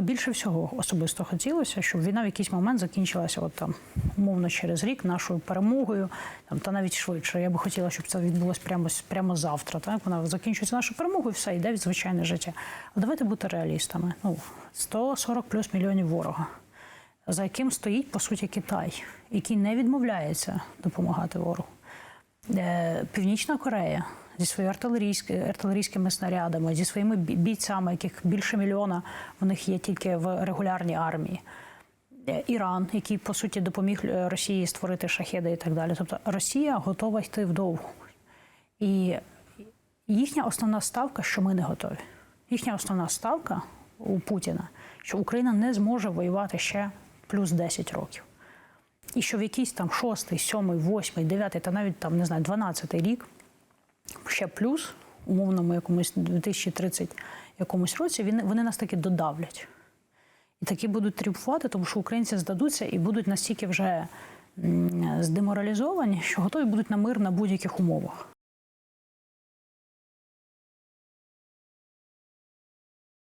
би більше всього особисто хотілося, щоб війна в якийсь момент закінчилася, от там умовно через рік нашою перемогою, там та навіть швидше. Я би хотіла, щоб це відбулося прямо прямо завтра. Так вона закінчується нашою перемогою, все йде від звичайне життя. Але давайте бути реалістами. Ну 140 плюс мільйонів ворога, за яким стоїть по суті Китай, який не відмовляється допомагати ворогу. Е, Північна Корея зі своїми артилерійськими, артилерійськими снарядами, зі своїми бійцями, яких більше мільйона в них є тільки в регулярній армії. Е, Іран, який по суті допоміг е, Росії створити шахеди і так далі. Тобто Росія готова йти вдовго. І їхня основна ставка, що ми не готові. Їхня основна ставка у Путіна, що Україна не зможе воювати ще плюс 10 років. І що в якийсь там шостий, сьомий, восьмий, дев'ятий та навіть там не знаю, дванадцятий рік ще плюс, умовному якомусь 2030 якомусь році, він, вони нас таки додавлять. І такі будуть тріумфувати, тому що українці здадуться і будуть настільки вже здеморалізовані, що готові будуть на мир на будь-яких умовах.